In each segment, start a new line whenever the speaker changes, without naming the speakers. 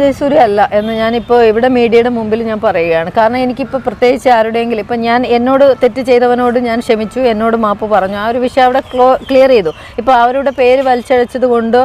ജയസൂര്യ അല്ല എന്ന് ഞാനിപ്പോൾ ഇവിടെ മീഡിയയുടെ മുമ്പിൽ ഞാൻ പറയുകയാണ്. കാരണം എനിക്കിപ്പോൾ പ്രത്യേകിച്ച് ആരുടെയെങ്കിലും ഇപ്പം ഞാൻ എന്നോട് തെറ്റ് ചെയ്തവനോട് ഞാൻ ക്ഷമിച്ചു എന്നോട് മാപ്പ് പറഞ്ഞു. ആ ഒരു വിഷയം അവിടെ ക്ലിയർ ചെയ്തു. ഇപ്പോൾ അവരുടെ പേര് വലിച്ചഴച്ചത് കൊണ്ട്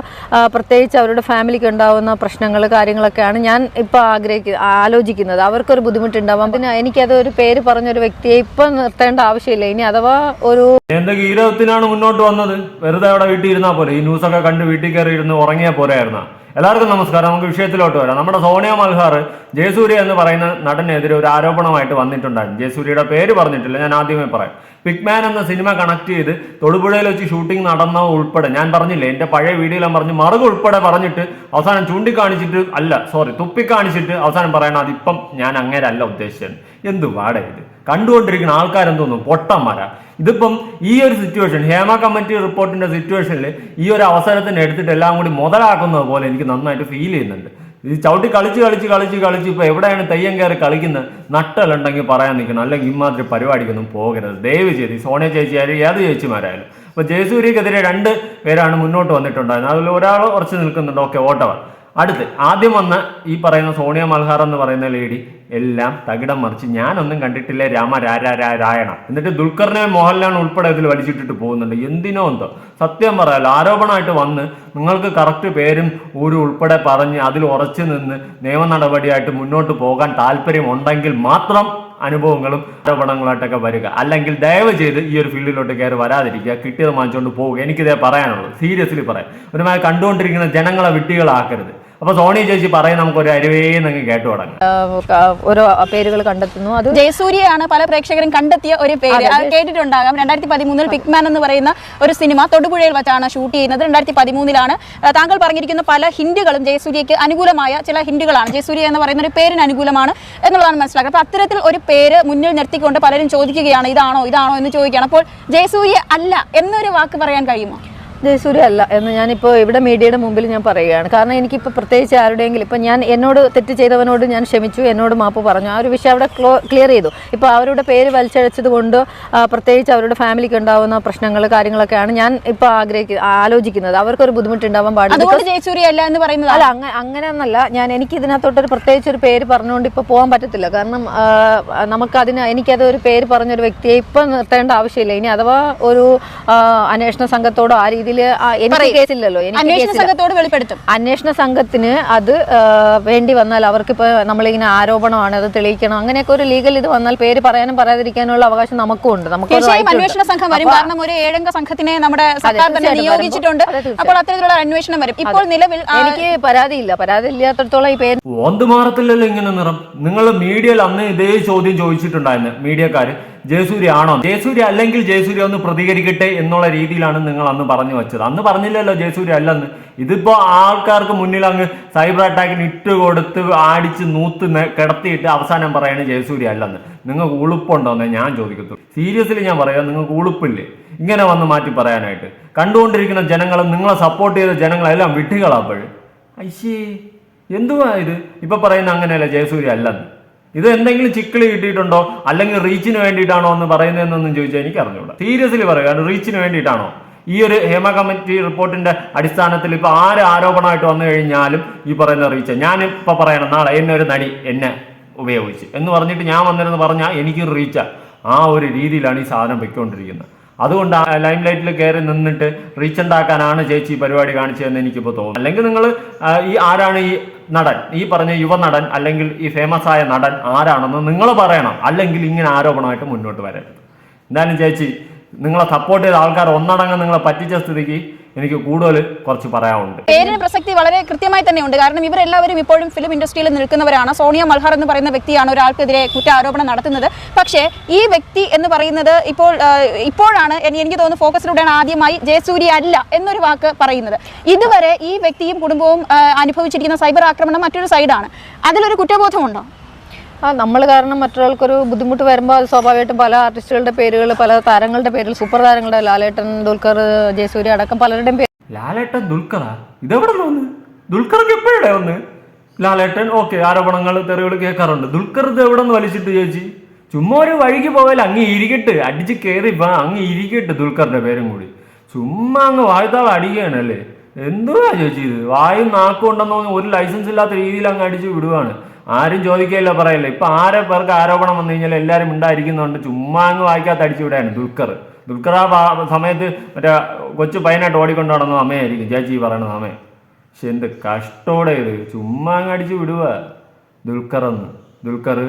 പ്രത്യേകിച്ച് അവരുടെ ഫാമിലിക്ക് ഉണ്ടാവുന്ന പ്രശ്നങ്ങൾ കാര്യങ്ങളൊക്കെയാണ് ഞാൻ ഇപ്പോൾ ആഗ്രഹിക്കുന്നത് ആലോചിക്കുന്നത്. അവർക്കൊരു ബുദ്ധിമുട്ടുണ്ടാവാം. പിന്നെ എനിക്കത് ഒരു പേര് പറഞ്ഞൊരു വ്യക്തിയെ ഇപ്പം നിർത്തേണ്ട ആവശ്യമില്ല. ഇനി അഥവാ ഒരു
എന്റെ ഗീരവത്തിനാണ് മുന്നോട്ട് വന്നത്? വെറുതെ അവിടെ വീട്ടിൽ ഇരുന്നാൽ പോലെ ഈ ന്യൂസൊക്കെ കണ്ട് വീട്ടിൽ കയറി ഇരുന്ന് ഉറങ്ങിയാൽ പോരായിരുന്ന. എല്ലാവർക്കും നമസ്കാരം. നമുക്ക് വിഷയത്തിലോട്ട് വരാം. നമ്മുടെ സോണിയ മൽഹാർ ജയസൂര്യ എന്ന് പറയുന്ന നടനെതിരെ ഒരു ആരോപണമായിട്ട് വന്നിട്ടുണ്ടായിരുന്നു. ജയസൂര്യയുടെ പേര് പറഞ്ഞിട്ടില്ല. ഞാൻ ആദ്യമേ പറയാം. പിക്മാൻ എന്ന സിനിമ കണക്ട് ചെയ്ത് തൊടുപുഴയിൽ വെച്ച് ഷൂട്ടിംഗ് നടന്ന ഉൾപ്പെടെ ഞാൻ പറഞ്ഞില്ലേ എന്റെ പഴയ വീഡിയോയിലും പറഞ്ഞു മറുക ഉൾപ്പെടെ പറഞ്ഞിട്ട് അവസാനം ചൂണ്ടിക്കാണിച്ചിട്ട് അല്ല സോറി തുപ്പിക്കാണിച്ചിട്ട് അവസാനം പറയണം അതിപ്പം ഞാൻ അങ്ങേരല്ല ഉദ്ദേശിച്ചത്. എന്ത് വാടക ഇത്? കണ്ടുകൊണ്ടിരിക്കുന്ന ആൾക്കാരെന്തോന്നു പൊട്ടന്മാരാ. ഇതിപ്പം ഈ ഒരു സിറ്റുവേഷൻ ഹേമ കമ്മിറ്റി റിപ്പോർട്ടിന്റെ സിറ്റുവേഷനിൽ ഈ ഒരു അവസരത്തിന് എടുത്തിട്ട് എല്ലാം കൂടി മുതലാക്കുന്നത് പോലെ എനിക്ക് നന്നായിട്ട് ഫീൽ ചെയ്യുന്നുണ്ട്. ഇത് ചവിട്ടി കളിച്ച് കളിച്ച് കളിച്ച് കളിച്ച് ഇപ്പൊ എവിടെയാണ് തെയ്യം കയറി കളിക്കുന്നത്? നട്ടലുണ്ടെങ്കിൽ പറയാൻ നിൽക്കണം അല്ലെങ്കിൽ ഇമാതിരി പരിപാടിക്കൊന്നും പോകരുത്. ദയവ് ചെയ്ത് സോണിയ ചേച്ചിയായാലും ഏത് ചേച്ചിമാരായാലും. അപ്പൊ ജയസൂര്യക്കെതിരെ രണ്ട് പേരാണ് മുന്നോട്ട് വന്നിട്ടുണ്ടായിരുന്നത്. അതിൽ ഒരാൾ ഉറച്ചു നിൽക്കുന്നുണ്ട്. ഓക്കെ ഓട്ടവർ അടുത്ത് ആദ്യം വന്ന ഈ പറയുന്ന സോണിയ മൽഹാർ എന്ന് പറയുന്ന ലേഡി എല്ലാം തകിടം മറിച്ച് ഞാനൊന്നും കണ്ടിട്ടില്ല രാമ രാരാ എന്നിട്ട് ദുൽഖറിനെ മോഹൻലാൽ ഉൾപ്പെടെ ഇതിൽ വലിച്ചിട്ടിട്ട് പോകുന്നുണ്ട്. എന്തിനോ എന്തോ. സത്യം പറയാലോ ആരോപണമായിട്ട് വന്ന് നിങ്ങൾക്ക് കറക്റ്റ് പേരും ഊരും ഉൾപ്പെടെ പറഞ്ഞ് അതിൽ ഉറച്ചു നിന്ന് നിയമ നടപടിയായിട്ട് മുന്നോട്ട് പോകാൻ താല്പര്യമുണ്ടെങ്കിൽ മാത്രം അനുഭവങ്ങളും ആരോപണങ്ങളായിട്ടൊക്കെ വരിക. അല്ലെങ്കിൽ ദയവ് ചെയ്ത് ഈ ഒരു ഫീൽഡിലോട്ട് കയറി വരാതിരിക്കുക. കിട്ടിയത് വാങ്ങിച്ചുകൊണ്ട് പോവുക എനിക്കിതേ പറയാനുള്ളൂ. സീരിയസ്ലി പറയാം. ഒരുമാതിരി കണ്ടുകൊണ്ടിരിക്കുന്ന ജനങ്ങളെ വിട്ടികളാക്കരുത് അപ്പൊ സോണി ചേച്ചി പറയാൻ നമുക്ക് ഒരു അരുവേന്ന് കേട്ടു തുടങ്ങാം.
ഓരോ പേരുകൾ കണ്ടെത്തുന്നു. അത്
ജയസൂര്യയാണ് പല പ്രേക്ഷകരും കണ്ടെത്തിയ ഒരു പേര്. അത് കേട്ടിട്ടുണ്ടാകാം. രണ്ടായിരത്തി പതിമൂന്നിൽ പിക്മാൻ എന്ന് പറയുന്ന ഒരു സിനിമ തൊടുപുഴയിൽ വെച്ചാണ് ഷൂട്ട് ചെയ്യുന്നത്. രണ്ടായിരത്തി പതിമൂന്നിലാണ് താങ്കൾ പറഞ്ഞിരിക്കുന്ന പല ഹിന്റുകളും ജയസൂര്യക്ക് അനുകൂലമായ ചില ഹിന്റുകളാണ്. ജയസൂര്യ എന്ന് പറയുന്ന ഒരു പേരിന് അനുകൂലമാണ് എന്നുള്ളതാണ് മനസ്സിലാക്കുക അപ്പോൾ അത്തരത്തിൽ ഒരു പേര് മുന്നിൽ നിർത്തിക്കൊണ്ട് പലരും ചോദിക്കുകയാണ് ഇതാണോ ഇതാണോ എന്ന് ചോദിക്കുകയാണ്. അപ്പോൾ ജയസൂര്യ അല്ല എന്നൊരു വാക്ക് പറയാൻ കഴിയുമോ?
ജയസൂര്യ അല്ല എന്ന് ഞാനിപ്പോൾ ഇവിടെ മീഡിയയുടെ മുമ്പിൽ ഞാൻ പറയുകയാണ്. കാരണം എനിക്കിപ്പോൾ പ്രത്യേകിച്ച് ആരുടെയെങ്കിലും ഇപ്പം ഞാൻ എന്നോട് തെറ്റ് ചെയ്തവനോട് ഞാൻ ക്ഷമിച്ചു എന്നോട് മാപ്പ് പറഞ്ഞു. ആ ഒരു വിഷയം അവിടെ ക്ലോ ക്ലിയർ ചെയ്തു. ഇപ്പോൾ അവരുടെ പേര് വലിച്ചഴച്ചത് കൊണ്ട് പ്രത്യേകിച്ച് അവരുടെ ഫാമിലിക്ക് ഉണ്ടാവുന്ന പ്രശ്നങ്ങൾ കാര്യങ്ങളൊക്കെയാണ് ഞാൻ ഇപ്പോൾ ആഗ്രഹിക്കുക ആലോചിക്കുന്നത്. അവർക്കൊരു ബുദ്ധിമുട്ടുണ്ടാവാൻ പാടില്ല.
ജയസൂര്യ അല്ല എന്ന് പറയുന്നത്.
അല്ല അങ്ങ അങ്ങനെയൊന്നല്ല. ഞാൻ എനിക്ക് ഇതിനകത്തോട്ടൊരു പ്രത്യേകിച്ച് ഒരു പേര് പറഞ്ഞുകൊണ്ട് ഇപ്പോൾ പോകാൻ പറ്റത്തില്ല. കാരണം നമുക്കതിന് എനിക്കത് ഒരു പേര് പറഞ്ഞൊരു വ്യക്തിയെ ഇപ്പം നിർത്തേണ്ട ആവശ്യമില്ല. ഇനി അഥവാ ഒരു അന്വേഷണ സംഘത്തോടോ ആ രീതിയിൽ എനിക്ക് കേസില്ലല്ലോ എനിക്ക്
അന്വേഷണ സംഘത്തോട് വെളിപ്പെടുത്തും.
അന്വേഷണ സംഘത്തിന് അത് വേണ്ടി വന്നാൽ അവർക്ക് ഇപ്പൊ നമ്മളിങ്ങനെ ആരോപണമാണ് അത് തെളിയിക്കണം അങ്ങനെയൊക്കെ ഒരു ലീഗൽ ഇത് വന്നാൽ പേര് പറയാനും പറയാതിരിക്കാനുള്ള അവകാശം നമുക്കും ഉണ്ട്. നമുക്ക്
അന്വേഷണ സംഘം വരും. കാരണം ഒരു ഏഴംഗ സംഘത്തിനെ നമ്മുടെ സർക്കാർ തന്നെ നിയോഗിച്ചിട്ടുണ്ട്. അപ്പോൾ അത്തരത്തിലുള്ള അന്വേഷണം വരും. ഇപ്പോൾ നിലവിൽ
എനിക്ക് പരാതിയില്ല. പരാതി ഇല്ലാത്തടത്തോളം ഈ പേര്
മാറത്തില്ലല്ലോ ഇങ്ങനെ നിറം. നിങ്ങൾ മീഡിയയിൽ അന്ന് ഇതേ ചോദ്യം ചോദിച്ചിട്ടുണ്ടായിരുന്നു മീഡിയക്കാര്. ജയസൂര്യ ആണോ ജയസൂര്യ അല്ലെങ്കിൽ ജയസൂര്യ ഒന്ന് പ്രതികരിക്കട്ടെ എന്നുള്ള രീതിയിലാണ് നിങ്ങൾ അന്ന് പറഞ്ഞു വെച്ചത്. അന്ന് പറഞ്ഞില്ലല്ലോ ജയസൂര്യ അല്ലെന്ന്. ഇതിപ്പോ ആൾക്കാർക്ക് മുന്നിൽ അങ്ങ് സൈബർ അറ്റാക്കിന് ഇട്ട് കൊടുത്ത് ആടിച്ച് നൂത്ത് കിടത്തിയിട്ട് അവസാനം പറയാണ് ജയസൂര്യ അല്ലെന്ന്. നിങ്ങൾക്ക് ഉളുപ്പുണ്ടോന്ന് ഞാൻ ചോദിക്കത്തുള്ളൂ. സീരിയസ്ലി ഞാൻ പറയാം നിങ്ങൾക്ക് ഉളുപ്പില്ലേ? ഇങ്ങനെ വന്ന് മാറ്റി പറയാനായിട്ട്. കണ്ടുകൊണ്ടിരിക്കുന്ന ജനങ്ങളും നിങ്ങളെ സപ്പോർട്ട് ചെയ്ത ജനങ്ങളെല്ലാം വിട്ടികളാപ്പോഴും ഐശേ എന്തുവാ ഇത്? ഇപ്പൊ പറയുന്ന അങ്ങനെയല്ല ജയസൂര്യ അല്ലെന്ന്. ഇത് എന്തെങ്കിലും ചിക്കിളി കിട്ടിയിട്ടുണ്ടോ? അല്ലെങ്കിൽ റീച്ചിന് വേണ്ടിയിട്ടാണോ എന്ന് പറയുന്നതെന്നൊന്നും ചോദിച്ചാൽ എനിക്ക് അറിഞ്ഞൂടാ സീരിയസ്ലി പറയുക റീച്ചിന് വേണ്ടിയിട്ടാണോ? ഈ ഒരു ഹേമ കമ്മിറ്റി റിപ്പോർട്ടിന്റെ അടിസ്ഥാനത്തിൽ ഇപ്പൊ ആര് ആരോപണമായിട്ട് വന്നു കഴിഞ്ഞാലും ഈ പറയുന്ന റീച്ച്. ഇപ്പൊ പറയണം നാളെ എന്നെ ഒരു നടി എന്നെ ഉപയോഗിച്ച്. എന്ന് പറഞ്ഞിട്ട് ഞാൻ വന്നിരുന്ന് പറഞ്ഞാൽ എനിക്കൊരു റീച്ച. ആ ഒരു രീതിയിലാണ് ഈ സാധനം പൊയ്ക്കൊണ്ടിരിക്കുന്നത്. അതുകൊണ്ട് ലൈം ലൈറ്റിൽ കയറി നിന്നിട്ട് റീച്ച് ഉണ്ടാക്കാനാണ് ചേച്ചി പരിപാടി കാണിച്ചതെന്ന് എനിക്കിപ്പോൾ തോന്നുന്നു. അല്ലെങ്കിൽ നിങ്ങൾ ഈ ആരാണ് ഈ നടൻ ഈ പറഞ്ഞ യുവ നടൻ അല്ലെങ്കിൽ ഈ ഫേമസ് ആയ നടൻ ആരാണെന്ന് നിങ്ങൾ പറയണം. അല്ലെങ്കിൽ ഇങ്ങനെ ആരോപണമായിട്ട് മുന്നോട്ട് വരരുത്. എന്തായാലും ചേച്ചി നിങ്ങളെ സപ്പോർട്ട് ചെയ്ത ആൾക്കാർ ഒന്നടങ്കം നിങ്ങളെ പറ്റിച്ച സ്ഥിതിക്ക് എനിക്ക് കൂടുതൽ കുറച്ച് പറയാനുണ്ട്.
പേരിന് പ്രസക്തി വളരെ കൃത്യമായി തന്നെ ഉണ്ട് കാരണം ഇവരെല്ലാവരും ഇപ്പോഴും ഫിലിം ഇൻഡസ്ട്രിയിൽ നിൽക്കുന്നവരാണ്. സോണിയ മൽഹർ എന്ന് പറയുന്ന വ്യക്തിയാണ് ഒരാൾക്കെതിരെ കുറ്റാരോപണം നടത്തുന്നത്. പക്ഷേ ഈ വ്യക്തി എന്ന് പറയുന്നത് ഇപ്പോൾ ഇപ്പോഴാണ് എനിക്ക് തോന്നുന്നു ഫോക്കസിലൂടെയാണ് ആദ്യമായി ജയസൂര്യ അല്ല എന്നൊരു വാക്ക് പറയുന്നത്. ഇതുവരെ ഈ വ്യക്തിയും കുടുംബവും അനുഭവിച്ചിരിക്കുന്ന സൈബർ ആക്രമണം മറ്റൊരു സൈഡാണ് അതിലൊരു കുറ്റബോധമുണ്ടോ?
ആ നമ്മൾ കാരണം മറ്റൊരാൾക്കൊരു ബുദ്ധിമുട്ട് വരുമ്പോൾ അത് സ്വാഭാവികമായിട്ടും പല ആർട്ടിസ്റ്റുകളുടെ പേരുകൾ പല താരങ്ങളുടെ പേരിൽ സൂപ്പർ താരങ്ങളുടെ ലാലേട്ടൻ ദുൽഖർ ജയസൂര്യ അടക്കം പലരുടെയും പേര്
ലാലേട്ടൻ ദുൽഖറാ? ഇതെവിടെ വന്ന്? ദുൽഖർക്ക് എപ്പോഴേ വന്ന്? ലാലേട്ടൻ ഓക്കെ ആരോപണങ്ങൾ തെറികൾ കേൾക്കാറുണ്ട്. ദുൽഖർ ഇത് എവിടെ നിന്ന് വലിച്ചിട്ട് ചേച്ചി? ചുമ്മാ ഒരു വഴിക്ക് പോയാൽ അങ്ങ് ഇരിക്കട്ട്. അടിച്ച് കയറി വാ അങ്ങ് ഇരിക്കട്ട് ദുൽഖറിന്റെ പേരും കൂടി. ചുമ്മാ അങ്ങ് വാഴ്ത്താൾ അടിക്കുകയാണല്ലേ എന്തുവാ ചേച്ചി ഇത്? വായും നാക്കും ഉണ്ടെന്ന് ഒരു ലൈസൻസ് ഇല്ലാത്ത രീതിയിൽ അങ്ങ് അടിച്ച് വിടുവാണ്. ആരും ചോദിക്കുകയില്ല പറയില്ല. ഇപ്പൊ ആരെ പേർക്ക് ആരോപണം വന്നു കഴിഞ്ഞാൽ എല്ലാവരും ഉണ്ടായിരിക്കുന്നുണ്ട് ചുമ്മാ അങ്ങ് വായിക്കാത്ത അടിച്ചു വിടാണ് ദുൽഖർ. ദുൽഖർ ആ സമയത്ത് മറ്റേ കൊച്ചു പയ്യനായിട്ട് ഓടിക്കൊണ്ട് നടന്ന അമ്മയായിരിക്കും ചേച്ചി പറയണത് അമ്മ പക്ഷെ എന്ത് കഷ്ടോടെ ഇത്. ചുമ്മാ അങ്ങ് അടിച്ചു വിടുക. ദുൽഖർ എന്ന്. ദുൽഖർ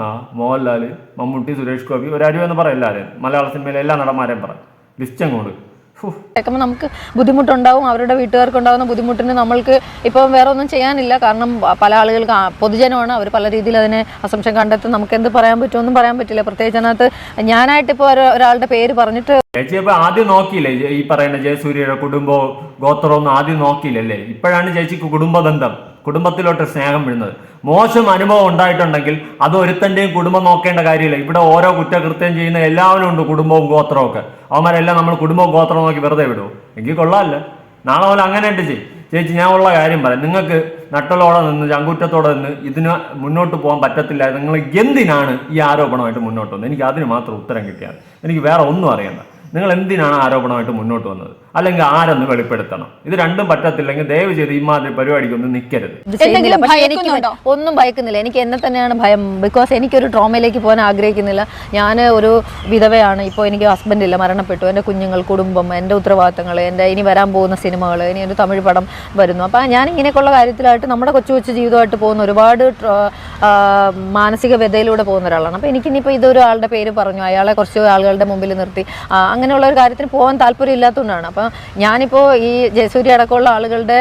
ആ മോഹൻലാൽ മമ്മൂട്ടി സുരേഷ് ഗോപി ഒരു അരുവെന്ന് പറയും എല്ലാവരും. മലയാള സിനിമയിലെ എല്ലാ നടന്മാരെയും പറ ലിസ്റ്റ് അങ്ങോട്ട്.
കേൾക്കുമ്പോൾ നമുക്ക് ബുദ്ധിമുട്ടുണ്ടാവും അവരുടെ വീട്ടുകാർക്ക് ഉണ്ടാകുന്ന ബുദ്ധിമുട്ടിന് നമ്മൾക്ക് ഇപ്പം വേറെ ഒന്നും ചെയ്യാനില്ല. കാരണം പല ആളുകൾക്ക് പൊതുജനമാണ്. അവർ പല രീതിയിൽ അതിനെ അസംശം കണ്ടെത്തും. നമുക്ക് എന്ത് പറയാൻ പറ്റുമെന്നും പറയാൻ പറ്റില്ല. പ്രത്യേകിച്ച് അതിനകത്ത് ഞാനായിട്ട് ഇപ്പോൾ ഒരാളുടെ പേര് പറഞ്ഞിട്ട്
ചേച്ചി അപ്പൊ ആദ്യം നോക്കിയില്ലേ? ഈ പറയുന്ന ജയസൂര്യയുടെ കുടുംബവും ഗോത്രവും ആദ്യം നോക്കിയില്ലല്ലേ? ഇപ്പോഴാണ് ചേച്ചിക്ക് കുടുംബ ബന്ധം കുടുംബത്തിലോട്ട് സ്നേഹം വീഴുന്നത്. മോശം അനുഭവം ഉണ്ടായിട്ടുണ്ടെങ്കിൽ അത് ഒരുത്തന്റെയും കുടുംബം നോക്കേണ്ട കാര്യമില്ല. ഇവിടെ ഓരോ കുറ്റകൃത്യം ചെയ്യുന്ന എല്ലാവരും ഉണ്ട് കുടുംബവും ഗോത്രവും ഒക്കെ അവന്മാരെല്ലാം നമ്മൾ കുടുംബവും ഗോത്രവും നോക്കി വെറുതെ വിടുമോ എങ്കിൽ കൊള്ളാമല്ല. നാളെ പോലെ അങ്ങനെ ഉണ്ട് ചെയ്യും. ചേച്ചി ഞാൻ ഉള്ള കാര്യം പറയാം. നിങ്ങൾക്ക് നട്ടലോടെ നിന്ന് ചങ്കൂറ്റത്തോടെ നിന്ന് ഇതിന് മുന്നോട്ട് പോകാൻ പറ്റത്തില്ല നിങ്ങൾ എന്തിനാണ് ഈ ആരോപണമായിട്ട് മുന്നോട്ട് വന്നത്? എനിക്ക് അതിന് മാത്രം ഉത്തരം കിട്ടിയാൽ എനിക്ക് വേറെ ഒന്നും അറിയണ്ട. നിങ്ങൾ എന്തിനാണ് ആരോപണമായിട്ട് മുന്നോട്ട് വന്നത്? അല്ലെങ്കിൽ ആരെന്ന് വെളിപ്പെടുത്തണം? ഇത് രണ്ടും പറ്റത്തില്ലെങ്കിൽ ദയവ് ചെയ്ത് ഇമാതിരി പരിപാടിക്കൊന്നും നിൽക്കരുത്
എന്തെങ്കിലും
എനിക്ക് ഒന്നും ഭയക്കുന്നില്ല. എനിക്ക് എന്നെ തന്നെയാണ് ഭയം. ബിക്കോസ് എനിക്കൊരു ട്രോമയിലേക്ക് പോകാൻ ആഗ്രഹിക്കുന്നില്ല. ഞാൻ ഒരു വിധവയാണ്. ഇപ്പോൾ എനിക്ക് ഹസ്ബൻഡ് ഇല്ല. മരണപ്പെട്ടു. എന്റെ കുഞ്ഞുങ്ങൾ കുടുംബം എന്റെ ഉത്തരവാദിത്തങ്ങൾ എന്റെ ഇനി വരാൻ പോകുന്ന സിനിമകൾ ഇനി ഒരു തമിഴ് പടം വരുന്നു. അപ്പോൾ ഞാൻ ഇങ്ങനെയൊക്കെയുള്ള കാര്യത്തിലായിട്ട് നമ്മുടെ കൊച്ചു കൊച്ചു ജീവിതമായിട്ട് പോകുന്ന ഒരുപാട് മാനസിക വ്യതയിലൂടെ പോകുന്ന ഒരാളാണ്. അപ്പോൾ എനിക്കിനിപ്പോൾ ഇതൊരു ആളുടെ പേര് പറഞ്ഞു. അയാളെ കുറച്ച് ആളുകളുടെ മുമ്പിൽ നിർത്തി. അങ്ങനെയുള്ള ഒരു കാര്യത്തിന് പോകാൻ താല്പര്യം ഇല്ലാത്തതുകൊണ്ടാണ് അപ്പം ഞാനിപ്പോൾ ഈ ജയസൂര്യ അടക്കമുള്ള ആളുകളുടെ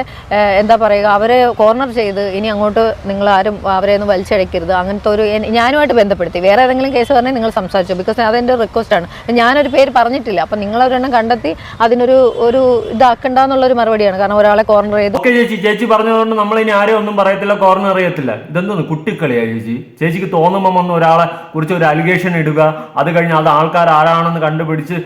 എന്താ പറയുക അവരെ കോർണർ ചെയ്ത് ഇനി അങ്ങോട്ട് നിങ്ങൾ ആരും അവരെ ഒന്ന് അങ്ങനത്തെ ഒരു ഞാനുമായിട്ട് ബന്ധപ്പെടുത്തി. വേറെ ഏതെങ്കിലും കേസ് പറഞ്ഞാൽ നിങ്ങൾ സംസാരിച്ചു. ബിക്കോസ് അതെന്റെ റിക്വസ്റ്റാണ് ഞാനൊരു പേര് പറഞ്ഞിട്ടില്ല. അപ്പം നിങ്ങളൊരെണ്ണം കണ്ടെത്തി അതിനൊരു ഒരു ഇതാക്കണ്ടെന്നുള്ളൊരു മറുപടിയാണ്. കാരണം ഒരാളെ കോർണർ ചെയ്ത്
ചേച്ചി. ചേച്ചി പറഞ്ഞതുകൊണ്ട് നമ്മൾ ഇനി ആരും ഒന്നും പറയത്തില്ല കോർണർ അറിയത്തില്ല ഇതെന്തോന്ന് കുട്ടിക്കളിയാ ചേച്ചി? ചേച്ചിക്ക് തോന്നുമ്പോൾ ഒരാളെ കുറിച്ച് ഒരു അലിഗേഷൻ ഇടുക അത് കഴിഞ്ഞ് അത് ആൾക്കാർ ആരാണെന്ന് കണ്ടുപിടിച്ച്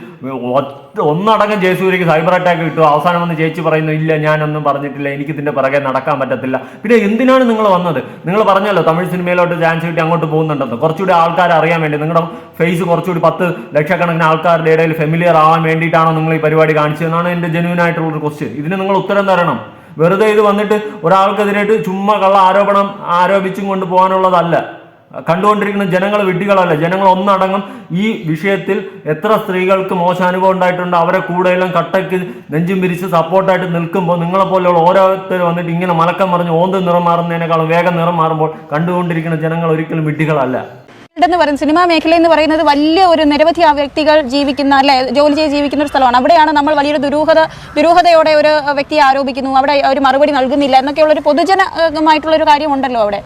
ഒന്നടങ്കം ജയസൂര്യക്ക് സൈബർ അറ്റാക്ക് കിട്ടും. അവസാനം വന്ന് ചേച്ചി പറയുന്നു ഇല്ല ഞാനൊന്നും പറഞ്ഞിട്ടില്ല. എനിക്ക് ഇതിന്റെ പിറകെ നടക്കാൻ പറ്റത്തില്ല. പിന്നെ എന്തിനാണ് നിങ്ങൾ വന്നത്? നിങ്ങൾ പറഞ്ഞല്ലോ തമിഴ് സിനിമയിലോട്ട് ചാൻസ് കിട്ടി അങ്ങോട്ട് പോകുന്നുണ്ടെന്ന്. കുറച്ചുകൂടി ആൾക്കാർ അറിയാൻ വേണ്ടി നിങ്ങളുടെ ഫേസ് കുറച്ചുകൂടി പത്ത് ലക്ഷക്കണക്കിന് ആൾക്കാരുടെ ഇടയിൽ ഫെമിലിയർ ആവാൻ വേണ്ടിയിട്ടാണോ നിങ്ങൾ ഈ പരിപാടി കാണിച്ചതെന്നാണ് എന്റെ ജെന്യൂൻ ആയിട്ടുള്ള ഒരു ക്വസ്റ്റ്യൻ ഇതിന് നിങ്ങൾ ഉത്തരം തരണം. വെറുതെ ഇത് വന്നിട്ട് ഒരാൾക്കെതിരായിട്ട് ചുമ്മാ കള്ള ആരോപണം ആരോപിച്ചും കൊണ്ട് പോകാനുള്ളതല്ല. കണ്ടുകൊണ്ടിരിക്കുന്ന ജനങ്ങൾ വിഡ്ഢികളല്ല? ജനങ്ങൾ ഒന്നടങ്കം ഈ വിഷയത്തിൽ എത്ര സ്ത്രീകൾക്ക് മോശം അനുഭവം ഉണ്ടായിട്ടുണ്ട് അവരെ കൂടെയെല്ലാം കട്ടയ്ക്ക് നെഞ്ചും പിരിച്ച് സപ്പോർട്ടായിട്ട് നിൽക്കുമ്പോൾ നിങ്ങളെ പോലെയുള്ള ഓരോരുത്തർ വന്നിട്ട് ഇങ്ങനെ മലക്കം മറിഞ്ഞ് ഓന്ത് നിറം മാറുന്നതിനേക്കാളും വേഗം നിറം മാറുമ്പോൾ കണ്ടുകൊണ്ടിരിക്കുന്ന ജനങ്ങൾ ഒരിക്കലും വിഡ്ഢികളല്ല.
എന്ന് പറയുന്നത് സിനിമാ മേഖല എന്ന് പറയുന്നത് വലിയ ഒരു നിരവധി വ്യക്തികൾ ജീവിക്കുന്ന അല്ലെ ജോലി ചെയ്ത് ജീവിക്കുന്ന ഒരു സ്ഥലമാണ്. അവിടെയാണ് നമ്മൾ വലിയൊരു ദുരൂഹത ദുരൂഹതയോടെ ഒരു വ്യക്തിയെ ആരോപിക്കുന്നു. അവിടെ ഒരു മറുപടി നൽകുന്നില്ല എന്നൊക്കെയുള്ള ഒരു പൊതുജനമായിട്ടുള്ള ഒരു കാര്യം ഉണ്ടല്ലോ അവിടെ.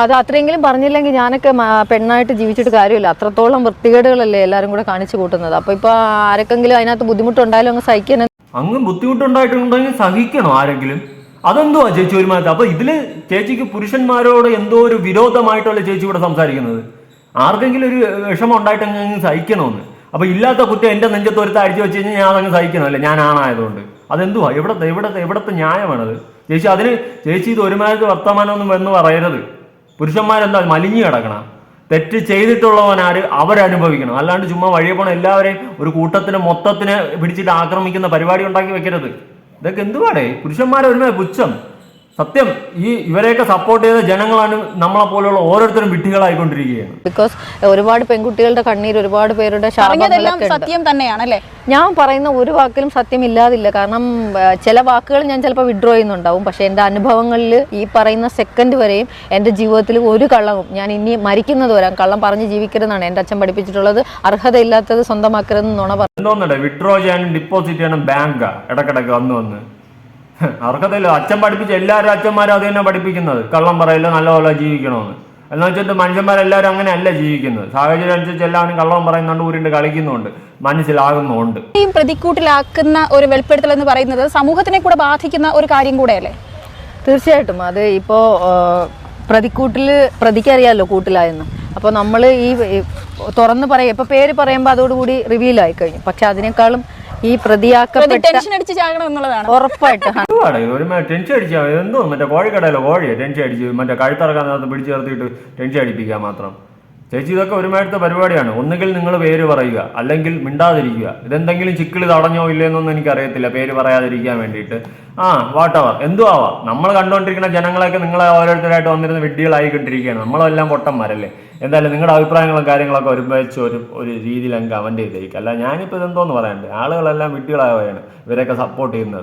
അത് അത്രയെങ്കിലും പറഞ്ഞില്ലെങ്കിൽ ഞാനൊക്കെ പെണ്ണായിട്ട് ജീവിച്ചിട്ട് കാര്യമില്ല. അത്രത്തോളം വൃത്തികേടുകളല്ലേ എല്ലാവരും കൂടെ കാണിച്ചു കൂട്ടുന്നത്. അപ്പോൾ ഇപ്പോൾ ആരൊക്കെങ്കിലും അതിനകത്ത് ബുദ്ധിമുട്ടുണ്ടായാലും അങ്ങ് സഹിക്കാൻ
അങ്ങ് ബുദ്ധിമുട്ടുണ്ടായിട്ടുണ്ടെങ്കിൽ സഹിക്കണോ ആരെങ്കിലും? അതെന്തുവാ ചേച്ചി ഒരുമാതിരി അപ്പൊ ഇതിൽ ചേച്ചിക്ക് പുരുഷന്മാരോട് എന്തോ ഒരു വിരോധമായിട്ടുള്ള ചേച്ചി ഇവിടെ സംസാരിക്കുന്നത്. ആർക്കെങ്കിലും ഒരു വിഷമം ഉണ്ടായിട്ടെങ്കിൽ സഹിക്കണോന്ന്? അപ്പൊ ഇല്ലാത്ത കുറ്റം എന്റെ നെഞ്ചത്ത് ഒരുത്ത അടിച്ചു വെച്ച് കഴിഞ്ഞാൽ ഞാൻ അതങ്ങ് സഹിക്കണമല്ലേ? ഞാൻ ആണായതുകൊണ്ട് അതെന്തുവാ? എവിടത്തെ എവിടത്തെ എവിടത്തെ ന്യായമാണത്? ചേച്ചി അതിന് ചേച്ചി ഇത് ഒരുമാതിരി വർത്തമാനം ഒന്നും എന്ന് പറയരുത്. പുരുഷന്മാരെന്താ മലിഞ്ഞു കിടക്കണം? തെറ്റ് ചെയ്തിട്ടുള്ളവനാര് അവരനുഭവിക്കണം. അല്ലാണ്ട് ചുമ്മാ വഴിയെ പോണ എല്ലാവരെയും ഒരു കൂട്ടത്തിന് മൊത്തത്തിന് പിടിച്ചിട്ട് ആക്രമിക്കുന്ന പരിപാടി ഉണ്ടാക്കി വെക്കരുത്. ഇതൊക്കെ എന്തുവാടേ? പുരുഷന്മാരെ ഒരുമേ പുച്ഛം. സത്യം ഈ ഇവരെയൊക്കെ സപ്പോർട്ട് ചെയ്ത ജനങ്ങളാണ് നമ്മളെ പോലെയുള്ള ഓരോരുത്തരും വിട്ടികളായിക്കൊണ്ടിരിക്കുകയാണ്
ബിക്കോസ് ഒരുപാട് പെൺകുട്ടികളുടെ കണ്ണീർ ഒരുപാട് പേരുടെ
സത്യം തന്നെയാണ് അല്ലേ
ഞാൻ പറയുന്ന ഒരു വാക്കിലും സത്യം ഇല്ലാതില്ല കാരണം ചില വാക്കുകൾ ഞാൻ ചിലപ്പോൾ വിഡ്രോ ചെയ്യുന്നുണ്ടാവും. പക്ഷേ എന്റെ അനുഭവങ്ങളിൽ ഈ പറയുന്ന സെക്കൻഡ് വരെയും എന്റെ ജീവിതത്തിൽ ഒരു കള്ളവും ഞാൻ ഇനി മരിക്കുന്നത് വരാം കള്ളം പറഞ്ഞ് ജീവിക്കരുതെന്നാണ് എന്റെ അച്ഛൻ പഠിപ്പിച്ചിട്ടുള്ളത്. അർഹതയില്ലാത്തത് സ്വന്തമാക്കരുതെന്ന് നുണ പറഞ്ഞു
എന്തോന്നടേ വിഡ്രോ ചെയ്യാനും ഡിപ്പോസിറ്റ് ചെയ്യാനും ബാങ്കാ ഇടക്കിടക്ക് വന്ന് വന്ന്. അർഹതയില്ല. അച്ഛൻ പഠിപ്പിച്ച എല്ലാവരും അച്ഛന്മാരും അത് തന്നെ പഠിപ്പിക്കുന്നത്. കള്ളം പറയില്ല നല്ലപോലെ ജീവിക്കണമെന്ന്. എന്ന് വെച്ചിട്ട് മനുഷ്യന്മാരെല്ലാവരും അങ്ങനെയല്ല ജീവിക്കുന്നത്. സാഹചര്യം അനുസരിച്ച് എല്ലാവരും കള്ളം പറയുന്നുണ്ട് ഊരിണ്ട് കളിക്കുന്നുണ്ട്. മനസ്സിലാകുന്നുണ്ട്
ഈ പ്രതിക്കൂട്ടിലാക്കുന്ന ഒരു വെളിപ്പെടുത്തൽ എന്ന് പറയുന്നത് സമൂഹത്തിനെ കൂടെ ബാധിക്കുന്ന ഒരു കാര്യം കൂടെയല്ലേ?
തീർച്ചയായിട്ടും. അത് ഇപ്പോൾ പ്രതിക്കൂട്ടിൽ പ്രതിക്കറിയാമല്ലോ കൂട്ടിലായെന്ന്. അപ്പോൾ നമ്മൾ ഈ തുറന്ന് പറയാം ഇപ്പോൾ പേര് പറയുമ്പോൾ അതോടുകൂടി റിവീൽ ആയി കഴിഞ്ഞു പക്ഷെ അതിനേക്കാളും ഈ
പ്രതി
പ്രതിയാക്കപ്പെട്ട
ടെൻഷൻ അടിച്ച് ചാകണം എന്നുള്ളതാണ്.
ടെൻഷൻ അടിച്ചാൽ എന്തോ മറ്റേ കോഴിക്കടയിലോ കോഴിയെ ടെൻഷൻ അടിച്ച് മറ്റേ പിടിച്ചു ടെൻഷൻ അടിപ്പിക്കാൻ മാത്രം. ചേച്ചി ഇതൊക്കെ ഒരുമായിരത്തെ പരിപാടിയാണ്. ഒന്നുകിൽ നിങ്ങൾ പേര് പറയുക അല്ലെങ്കിൽ മിണ്ടാതിരിക്കുക. ഇതെന്തെങ്കിലും ചിക്കിളി തടഞ്ഞോ എനിക്ക് എനിക്കറിയത്തില്ല. പേര് പറയാതിരിക്കാൻ വേണ്ടിയിട്ട്. ആ വാട്ടവർ എന്തു ആവാം. നമ്മൾ കണ്ടുകൊണ്ടിരിക്കുന്ന ജനങ്ങളൊക്കെ നിങ്ങളെ ഓരോരുത്തരായിട്ട് വന്നിരുന്ന വിഡ്ഢികളായിക്കൊണ്ടിരിക്കുകയാണ് നമ്മളെല്ലാം പൊട്ടന്മാരല്ലേ? എന്തായാലും നിങ്ങളുടെ അഭിപ്രായങ്ങളും കാര്യങ്ങളൊക്കെ ഒരുമിച്ച് ഒരു ഒരു രീതിയിൽ അങ്ങ് കമന്റ് ചെയ്തേക്കും. അല്ല ഞാനിപ്പോൾ ഇതെന്തോന്ന് പറയണ്ടേ ആളുകളെല്ലാം വിഡ്ഢികളാവുകയാണ് ഇവരൊക്കെ സപ്പോർട്ട് ചെയ്യുന്നത്.